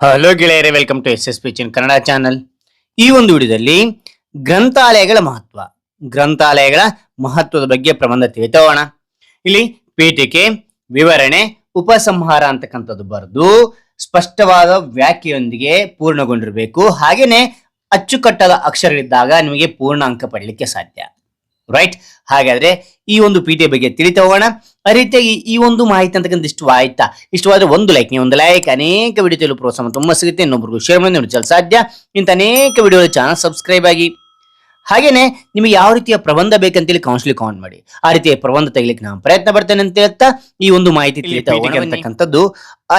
Hello ಗೆಳೆಯರೇ welcome to S S P Chin Kannada channel ಈ ಒಂದು ವಿಡಿಯೋದಲ್ಲಿ ಗ್ರಂಥಾಲಯಗಳ ಮಹತ್ವ, ಗ್ರಂಥಾಲಯಗಳ ಮಹತ್ವದ ಬಗ್ಗೆ ಪ್ರಬಂಧ ತಿಳಿತೋಣ ಇಲ್ಲಿ ಪೀಠಿಕೆ, ವಿವರಣೆ, ಉಪಸಂಹಾರ ಅಂತಕ್ಕಂಥದ್ದು ಬರೆದು ಸ್ಪಷ್ಟವಾದ ವ್ಯಾಖ್ಯೆಯೊಂದಿಗೆ ಪೂರ್ಣಗೊಂಡಿರಬೇಕು. ಹಾಗೆಯೇ ಅಚ್ಚುಕಟ್ಟಾದ ಅಕ್ಷರಗಳಿದ್ದಾಗ ನಿಮಗೆ ಪೂರ್ಣ ಅಂಕ ಪಡಲಿಕ್ಕೆ ಸಾಧ್ಯ. ರೈಟ್ ಹಾಗಾದ್ರೆ ಈ ಒಂದು ಪೀಠೆ ಬಗ್ಗೆ ತಿಳಿತಾ ಹೋಗೋಣ ಆ ರೀತಿಯಾಗಿ ಈ ಒಂದು ಮಾಹಿತಿ ಅಂತಕ್ಕಂಥ ಇಷ್ಟು ಆಯ್ತಾ? ಇಷ್ಟವಾದ್ರೆ ಒಂದು ಲೈಕ್ ನೀವು ಒಂದು ಲೈಕ್ ಅನೇಕ ವಿಡಿಯೋ ತಿಳಿಯಲು ಪ್ರೋತ್ಸಾಹ ತುಂಬ ಸಿಗುತ್ತೆ. ಇನ್ನೊಬ್ರಿಗೂ ಶೇರ್ ಮಾಡಿ ನೋಡಿ ಸಾಧ್ಯ? ಇಂಥ ಅನೇಕ ವಿಡಿಯೋ ಚಾನಲ್ ಸಬ್ಸ್ಕ್ರೈಬ್ ಆಗಿ. ಹಾಗೇನೆ ನಿಮಗೆ ಯಾವ ರೀತಿಯ ಪ್ರಬಂಧ ಬೇಕಂತೇಳಿ ಕೌನ್ಸಿಲಿಂಗ್ ಕಾಮೆಂಟ್ ಮಾಡಿ. ಆ ರೀತಿಯ ಪ್ರಬಂಧ ತೆಗಿಲಿಕ್ಕೆ ನಾನು ಪ್ರಯತ್ನ ಪಡ್ತೇನೆ ಅಂತ ಹೇಳ್ತಾ ಈ ಒಂದು ಮಾಹಿತಿ ತಿಳಿತಾ ಅಂತಕ್ಕಂಥದ್ದು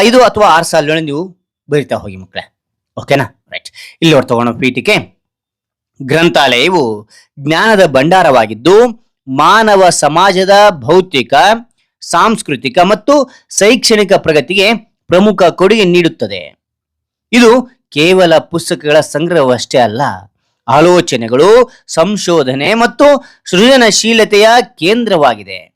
ಐದು ಅಥವಾ ಆರು ಸಾಲುಗಳನ್ನು ನೀವು ಬರಿತಾ ಹೋಗಿ ಮಕ್ಕಳೇ. ಓಕೆನಾ ರೈಟ್ ಇಲ್ಲಿ ಹೊರ ತಗೋಣ ಪೀಠಿಕೆ ಗ್ರಂಥಾಲಯವು ಜ್ಞಾನದ ಭಂಡಾರವಾಗಿದ್ದು, ಮಾನವ ಸಮಾಜದ ಭೌತಿಕ, ಸಾಂಸ್ಕೃತಿಕ ಮತ್ತು ಶೈಕ್ಷಣಿಕ ಪ್ರಗತಿಗೆ ಪ್ರಮುಖ ಕೊಡುಗೆ ನೀಡುತ್ತದೆ. ಇದು ಕೇವಲ ಪುಸ್ತಕಗಳ ಸಂಗ್ರಹವಷ್ಟೇ ಅಲ್ಲ, ಆಲೋಚನೆಗಳು, ಸಂಶೋಧನೆ ಮತ್ತು ಸೃಜನಶೀಲತೆಯ ಕೇಂದ್ರವಾಗಿದೆ.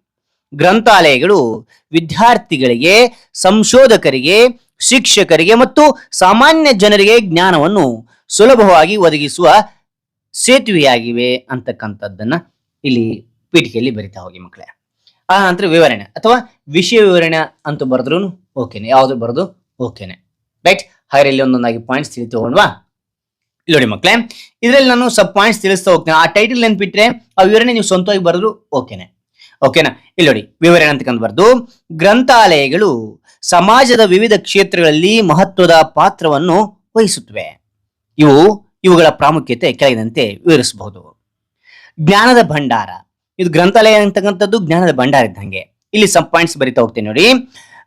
ಗ್ರಂಥಾಲಯಗಳು ವಿದ್ಯಾರ್ಥಿಗಳಿಗೆ, ಸಂಶೋಧಕರಿಗೆ, ಶಿಕ್ಷಕರಿಗೆ ಮತ್ತು ಸಾಮಾನ್ಯ ಜನರಿಗೆ ಜ್ಞಾನವನ್ನು ಸುಲಭವಾಗಿ ಒದಗಿಸುವ ಸೇತುವೆಯಾಗಿವೆ ಅಂತಕ್ಕಂಥದ್ದನ್ನ ಇಲ್ಲಿ ಪೀಠಿಕೆಯಲ್ಲಿ ಬರಿತಾ ಹೋಗಿ ಮಕ್ಕಳೇ. ಆ ನಂತರ ವಿವರಣೆ ಅಥವಾ ವಿಷಯ ವಿವರಣೆ ಅಂತ ಬರೆದ್ರು ಓಕೆನೆ ಯಾವ್ದು ಬರೆದು ಓಕೆನೆ ರೈಟ್ ಹಾಗೆ ಇಲ್ಲಿ ಒಂದೊಂದಾಗಿ ಪಾಯಿಂಟ್ಸ್ ತಿಳಿ ತಗೊಂಡ್ವಾ? ನೋಡಿ ಮಕ್ಕಳೇ, ಇದರಲ್ಲಿ ನಾನು ಸಬ್ ಪಾಯಿಂಟ್ಸ್ ತಿಳಿಸ್ತಾ ಹೋಗ್ತೇನೆ. ಆ ಟೈಟಲ್ ನೆನ್ಪಿಟ್ರೆ ಆ ವಿವರಣೆ ನೀವು ಸ್ವಂತವಾಗಿ ಬರೆದ್ರು ಓಕೆನೆ ಓಕೆನಾ ಇಲ್ಲಿ ನೋಡಿ, ವಿವರಣೆ ಅಂತಕಂತ ಬರೆದು, ಗ್ರಂಥಾಲಯಗಳು ಸಮಾಜದ ವಿವಿಧ ಕ್ಷೇತ್ರಗಳಲ್ಲಿ ಮಹತ್ವದ ಪಾತ್ರವನ್ನು ವಹಿಸುತ್ತವೆ. ಇವು ಇವುಗಳ ಪ್ರಾಮುಖ್ಯತೆ ಕೆಳಗಿನಂತೆ ವಿವರಿಸಬಹುದು. ಜ್ಞಾನದ ಭಂಡಾರ. ಇದು ಗ್ರಂಥಾಲಯ ಅಂತಕ್ಕಂಥದ್ದು, ಜ್ಞಾನದ ಭಂಡಾರ ಇದ್ದಂಗೆ. ಇಲ್ಲಿ ಸಬ್ ಪಾಯಿಂಟ್ಸ್ ಬರಿತಾ ಹೋಗ್ತೇನೆ ನೋಡಿ.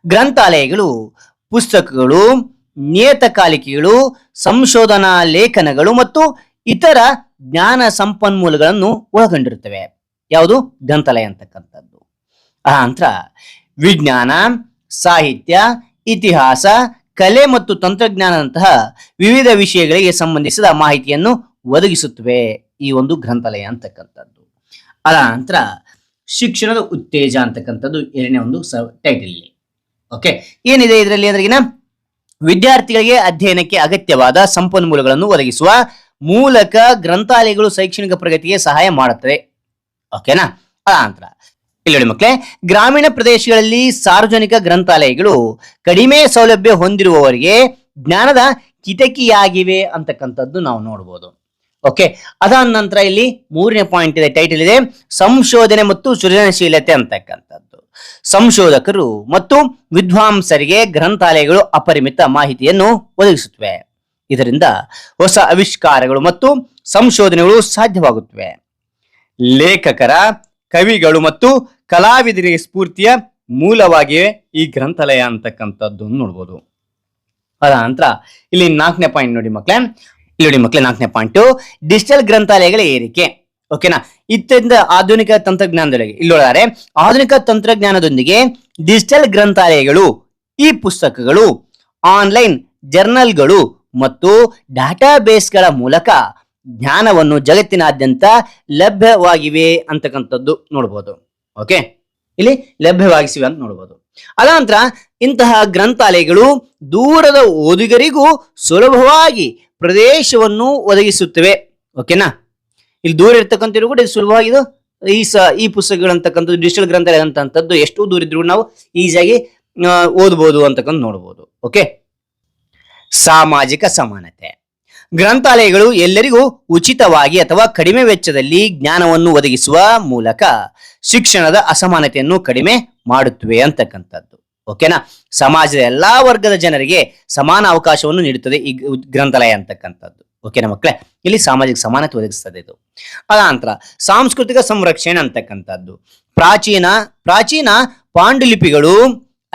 ಗ್ರಂಥಾಲಯಗಳು, ಪುಸ್ತಕಗಳು, ನಿಯತಕಾಲಿಕೆಗಳು, ಸಂಶೋಧನಾ ಲೇಖನಗಳು ಮತ್ತು ಇತರ ಜ್ಞಾನ ಸಂಪನ್ಮೂಲಗಳನ್ನು ಒಳಗೊಂಡಿರುತ್ತವೆ. ಯಾವುದು? ಗ್ರಂಥಾಲಯ ಅಂತಕ್ಕಂಥದ್ದು. ಆ ನಂತರ ವಿಜ್ಞಾನ, ಸಾಹಿತ್ಯ, ಇತಿಹಾಸ ಕಲೆ ಮತ್ತು ತಂತ್ರಜ್ಞಾನದಂತಹ ವಿವಿಧ ವಿಷಯಗಳಿಗೆ ಸಂಬಂಧಿಸಿದ ಮಾಹಿತಿಯನ್ನು ಒದಗಿಸುತ್ತವೆ ಈ ಒಂದು ಗ್ರಂಥಾಲಯ ಅಂತಕ್ಕಂಥದ್ದು. ಅದ ಶಿಕ್ಷಣದ ಉತ್ತೇಜ ಅಂತಕ್ಕಂಥದ್ದು ಎರಡನೇ ಒಂದು ಟೈಟಲ್ ಇಲ್ಲಿ. ಓಕೆ ಏನಿದೆ ಇದರಲ್ಲಿ ಅಂದ್ರೆಗಿನ? ವಿದ್ಯಾರ್ಥಿಗಳಿಗೆ ಅಧ್ಯಯನಕ್ಕೆ ಅಗತ್ಯವಾದ ಸಂಪನ್ಮೂಲಗಳನ್ನು ಒದಗಿಸುವ ಮೂಲಕ ಗ್ರಂಥಾಲಯಗಳು ಶೈಕ್ಷಣಿಕ ಪ್ರಗತಿಗೆ ಸಹಾಯ ಮಾಡುತ್ತವೆ. ಓಕೆನಾ ಅದ ಇಲ್ಲಿ ಮಕ್ಕಳೇ, ಗ್ರಾಮೀಣ ಪ್ರದೇಶಗಳಲ್ಲಿ ಸಾರ್ವಜನಿಕ ಗ್ರಂಥಾಲಯಗಳು ಕಡಿಮೆ ಸೌಲಭ್ಯ ಹೊಂದಿರುವವರಿಗೆ ಜ್ಞಾನದ ಕಿಟಕಿಯಾಗಿವೆ ಅಂತಕ್ಕಂಥದ್ದು ನಾವು ನೋಡಬಹುದು ಓಕೆ ಅದಾದ ನಂತರ ಇಲ್ಲಿ ಮೂರನೇ ಪಾಯಿಂಟ್ ಇದೆ ಟೈಟಲ್ ಇದೆ, ಸಂಶೋಧನೆ ಮತ್ತು ಸೃಜನಶೀಲತೆ ಅಂತಕ್ಕಂಥದ್ದು. ಸಂಶೋಧಕರು ಮತ್ತು ವಿದ್ವಾಂಸರಿಗೆ ಗ್ರಂಥಾಲಯಗಳು ಅಪರಿಮಿತ ಮಾಹಿತಿಯನ್ನು ಒದಗಿಸುತ್ತವೆ. ಇದರಿಂದ ಹೊಸ ಆವಿಷ್ಕಾರಗಳು ಮತ್ತು ಸಂಶೋಧನೆಗಳು ಸಾಧ್ಯವಾಗುತ್ತವೆ. ಲೇಖಕರ, ಕವಿಗಳು ಮತ್ತು ಕಲಾವಿದರಿಗೆ ಸ್ಫೂರ್ತಿಯ ಮೂಲವಾಗಿಯೇ ಈ ಗ್ರಂಥಾಲಯ ಅಂತಕ್ಕಂಥದ್ದು ನೋಡ್ಬೋದು. ಅದ ನಂತರ ಇಲ್ಲಿ ನಾಲ್ಕನೇ ಪಾಯಿಂಟ್ ನೋಡಿ ಮಕ್ಕಳೇ ಇಲ್ಲಿ ನೋಡಿ ಮಕ್ಕಳೇ ನಾಲ್ಕನೇ ಪಾಯಿಂಟ್ ಡಿಜಿಟಲ್ ಗ್ರಂಥಾಲಯಗಳ ಏರಿಕೆ. ಓಕೆನಾ ಇತ್ತಿಂದ ಆಧುನಿಕ ತಂತ್ರಜ್ಞಾನದೊಳಗೆ. ಇಲ್ಲೊಳಗಾರೆ, ಆಧುನಿಕ ತಂತ್ರಜ್ಞಾನದೊಂದಿಗೆ ಡಿಜಿಟಲ್ ಗ್ರಂಥಾಲಯಗಳು, ಈ ಪುಸ್ತಕಗಳು ಆನ್ಲೈನ್ ಜರ್ನಲ್ಗಳು ಮತ್ತು ಡಾಟಾ ಬೇಸ್ಗಳ ಮೂಲಕ ಜ್ಞಾನವನ್ನು ಜಗತ್ತಿನಾದ್ಯಂತ ಲಭ್ಯವಾಗಿವೆ ಅಂತಕ್ಕಂಥದ್ದು ನೋಡ್ಬೋದು. ಓಕೆ ಇಲ್ಲಿ ಲಭ್ಯವಾಗಿಸಿವೆ ಅಂತ ನೋಡ್ಬೋದು. ಅದಾನಂತರ ಇಂತಹ ಗ್ರಂಥಾಲಯಗಳು ದೂರದ ಓದುಗರಿಗೂ ಸುಲಭವಾಗಿ ಪ್ರದೇಶವನ್ನು ಒದಗಿಸುತ್ತವೆ. ಓಕೆನಾ ಇಲ್ಲಿ ದೂರ ಇರ್ತಕ್ಕಂಥವ್ರು ಕೂಡ ಇದು ಸುಲಭವಾಗಿ ಈ ಸ, ಈ ಪುಸ್ತಕಗಳು ಅಂತಕ್ಕಂಥದ್ದು ಡಿಜಿಟಲ್ ಗ್ರಂಥಾಲಯ ಅಂತದ್ದು ಎಷ್ಟು ದೂರ ಇದ್ರು ನಾವು ಈಸಿಯಾಗಿ ಓದ್ಬೋದು ಅಂತಕ್ಕಂಥ ನೋಡ್ಬೋದು. ಓಕೆ ಸಾಮಾಜಿಕ ಸಮಾನತೆ. ಗ್ರಂಥಾಲಯಗಳು ಎಲ್ಲರಿಗೂ ಉಚಿತವಾಗಿ ಅಥವಾ ಕಡಿಮೆ ವೆಚ್ಚದಲ್ಲಿ ಜ್ಞಾನವನ್ನು ಒದಗಿಸುವ ಮೂಲಕ ಶಿಕ್ಷಣದ ಅಸಮಾನತೆಯನ್ನು ಕಡಿಮೆ ಮಾಡುತ್ತವೆ ಅಂತಕ್ಕಂಥದ್ದು. ಓಕೆನಾ ಸಮಾಜದ ಎಲ್ಲಾ ವರ್ಗದ ಜನರಿಗೆ ಸಮಾನ ಅವಕಾಶವನ್ನು ನೀಡುತ್ತದೆ ಈ ಗ್ರಂಥಾಲಯ ಅಂತಕ್ಕಂಥದ್ದು. ಓಕೆನಾ ಮಕ್ಕಳೇ? ಇಲ್ಲಿ ಸಾಮಾಜಿಕ ಸಮಾನತೆ ಒದಗಿಸ್ತದೆ ಇದು. ಅದಾನಂತರ ಸಾಂಸ್ಕೃತಿಕ ಸಂರಕ್ಷಣೆ ಅಂತಕ್ಕಂಥದ್ದು. ಪ್ರಾಚೀನ ಪ್ರಾಚೀನ ಪಾಂಡುಲಿಪಿಗಳು,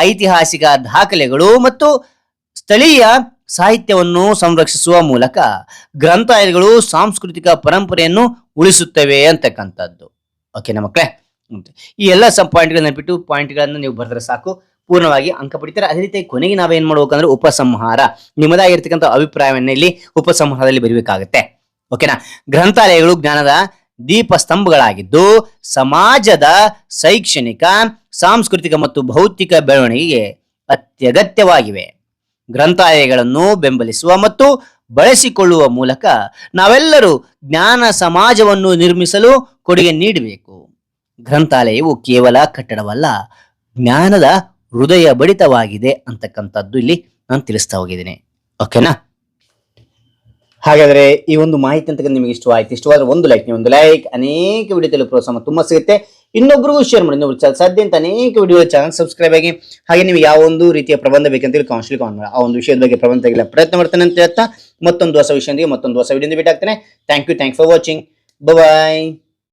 ಐತಿಹಾಸಿಕ ದಾಖಲೆಗಳು ಮತ್ತು ಸ್ಥಳೀಯ ಸಾಹಿತ್ಯವನ್ನು ಸಂರಕ್ಷಿಸುವ ಮೂಲಕ ಗ್ರಂಥಾಲಯಗಳು ಸಾಂಸ್ಕೃತಿಕ ಪರಂಪರೆಯನ್ನು ಉಳಿಸುತ್ತವೆ ಅಂತಕ್ಕಂಥದ್ದು. ಓಕೆನಾ ಮಕ್ಕಳೇ. ಈ ಎಲ್ಲ ಸಬ್ ಪಾಯಿಂಟ್ಗಳನ್ನ ಬಿಟ್ಟು ಪಾಯಿಂಟ್ಗಳನ್ನು ನೀವು ಬರೆದ್ರೆ ಸಾಕು. ಪೂರ್ಣವಾಗಿ ಅಂಕ ಪಡಿತಾರೆ ಅದೇ ರೀತಿ ಕೊನೆಗೆ ನಾವೇನ್ ಮಾಡ್ಬೇಕಂದ್ರೆ ಉಪಸಂಹಾರ. ನಿಮ್ಮದಾಗಿರ್ತಕ್ಕಂಥ ಅಭಿಪ್ರಾಯವನ್ನ ಇಲ್ಲಿ ಉಪಸಂಹಾರದಲ್ಲಿ ಬರೀಬೇಕಾಗತ್ತೆ. ಓಕೆನಾ ಗ್ರಂಥಾಲಯಗಳು ಜ್ಞಾನದ ದೀಪ ಸ್ತಂಭಗಳಾಗಿದ್ದು ಸಮಾಜದ ಶೈಕ್ಷಣಿಕ, ಸಾಂಸ್ಕೃತಿಕ ಮತ್ತು ಭೌತಿಕ ಬೆಳವಣಿಗೆಗೆ ಅತ್ಯಗತ್ಯವಾಗಿವೆ. ಗ್ರಂಥಾಲಯಗಳನ್ನು ಬೆಂಬಲಿಸುವ ಮತ್ತು ಬಳಸಿಕೊಳ್ಳುವ ಮೂಲಕ ನಾವೆಲ್ಲರೂ ಜ್ಞಾನ ಸಮಾಜವನ್ನು ನಿರ್ಮಿಸಲು ಕೊಡುಗೆ ನೀಡಬೇಕು. ಗ್ರಂಥಾಲಯವು ಕೇವಲ ಕಟ್ಟಡವಲ್ಲ, ಜ್ಞಾನದ ಹೃದಯ ಬಡಿತವಾಗಿದೆ ಅಂತಕ್ಕಂಥದ್ದು ಇಲ್ಲಿ ನಾನು ತಿಳಿಸ್ತಾ ಹೋಗಿದ್ದೀನಿ. ಓಕೆನಾ ಹಾಗಾದರೆ ಈ ಒಂದು ಮಾಹಿತಿ ಅಂತಕ್ಕಂಥ ನಿಮಗೆ ಇಷ್ಟವಾಯಿತು. ಇಷ್ಟವಾದರೆ ಒಂದು ಲೈಕ್ ನೀವು ಒಂದು ಲೈಕ್ ಅನೇಕ ವಿಡಿಯೋದಲ್ಲಿ ಪ್ರೋತ್ಸಾಹ ತುಂಬಾ ಸಿಗುತ್ತೆ. ಇನ್ನೊಬ್ರಿಗೂ ಶೇರ್ ಮಾಡಿ. ಇನ್ನೊಬ್ರು ಸದ್ಯ ಅಂತ ಅನೇಕ ವಿಡಿಯೋ ಚಾನಲ್ ಸಬ್ಸ್ಕ್ರೈಬ್ ಆಗಿ ಹಾಗೆ ನೀವು ಯಾವ ಒಂದು ರೀತಿಯ ಪ್ರಬಂಧ ಬೇಕಂತೇಳಿ ಕೌನ್ಸಿಲ್ ಕಾನ್ ಮಾಡಿ. ಆ ಒಂದು ವಿಷಯದ ಬಗ್ಗೆ ಪ್ರಬಂಧ ತೆಗಿಲ್ಲ ಪ್ರಯತ್ನ ಮಾಡ್ತಾನೆ ಅಂತ ಹೇಳ್ತಾ ಮತ್ತೊಂದು ಹೊಸ ವಿಷಯದೊಂದಿಗೆ ಮತ್ತೊಂದು ಹೊಸ ವಿಡಿಯೋದಿಂದ ಭೇಟಿ thank you thank for watching bye